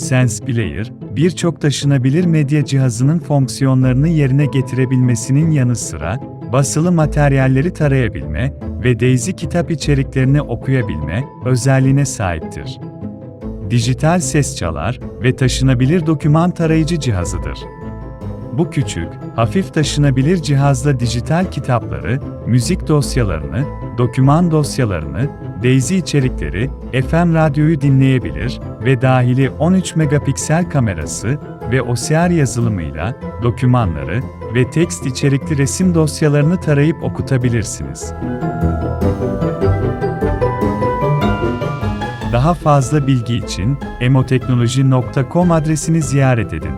Sense Player, birçok taşınabilir medya cihazının fonksiyonlarını yerine getirebilmesinin yanı sıra, basılı materyalleri tarayabilme ve Daisy kitap içeriklerini okuyabilme özelliğine sahiptir. Dijital ses çalar ve taşınabilir doküman tarayıcı cihazıdır. Bu küçük, hafif taşınabilir cihazla dijital kitapları, müzik dosyalarını, doküman dosyalarını, Daisy içerikleri, FM radyoyu dinleyebilir ve dahili 13 megapiksel kamerası ve OCR yazılımıyla dokümanları ve tekst içerikli resim dosyalarını tarayıp okutabilirsiniz. Daha fazla bilgi için emoteknoloji.com adresini ziyaret edin.